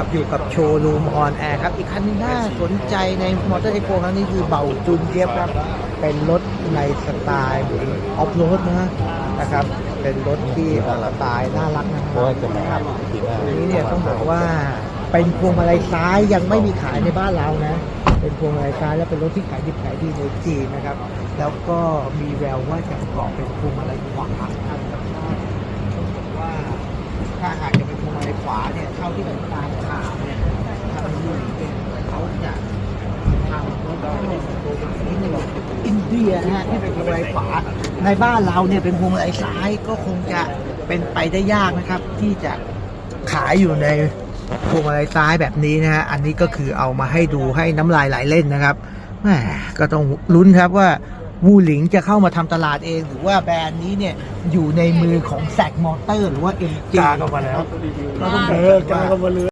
ครับ อยู่กับโชว์รูมออนแอร์ครับ อีกคันหนึงน่าสนใจในมอเตอร์ไอโฟครั้งนี้คือเบาจุนเทียบครับ เป็นรถในสไตล์ออฟโรดนะนะครับ เป็นรถที่ออกสไตล์น่ารักนะคเพราะว่าจะมารับปีหน้าอันนี้เนี่ยต้องบอกว่าเป็นพวงมาลัยซ้ายยังไม่มีขายในบ้านเรานะ เป็นพวงมาลัยซ้ายและเป็นรถที่ขายดิบขายดีในจีนนะครับ แล้วก็มีแววว่าจะประกอบเป็นพวงมาลัยขวาครับต้องบอกว่าถ้าหากจะเป็นพวงมาลัยขวาเนี่ยเท่าที่ผมตามข่าวเนี่ยทางยูเนี่ยเขาจะทำรถที่เป็นตัวนี้เนี่ยอิน เดียนะฮะที่เป็นพวงมาลัยขวา ในบ้านเราเนี่ยเป็นพวงมาลัยซ้ายก็คงจะเป็นไปได้ยากนะครับ ที่จะขายอยู่ในพวงมาลัยซ้ายแบบนี้นะฮะอันนี้ก็คือเอามาให้ดูให้น้ำลายไหลเล่นนะครับแหมก็ต้องลุ้นครับว่าวูหลิงจะเข้ามาทำตลาดเอง หรือว่าแบรนด์นี้เนี่ยอยู่ในมือของแซกมอเตอร์ หรือว่า MG กาเข้ามาแล้วก็ต้องเอดูอกันกาว่าเข้ามาเลย